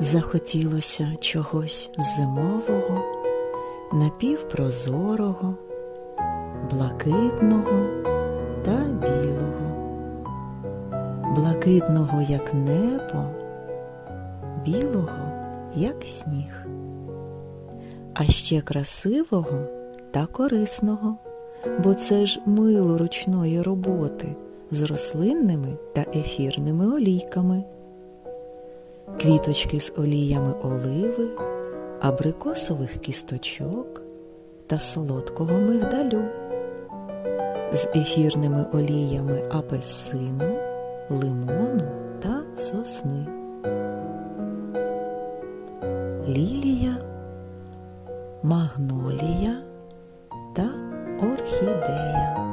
Захотілося чогось зимового, напівпрозорого, блакитного та білого, блакитного, як небо, білого, як сніг, а ще красивого та корисного, бо це ж мило ручної роботи з рослинними та ефірними олійками квіточки з оліями оливи, абрикосових кісточок та солодкого мигдалю, з ефірними оліями апельсину, лимону та сосни. Лілія, магнолія та орхідея.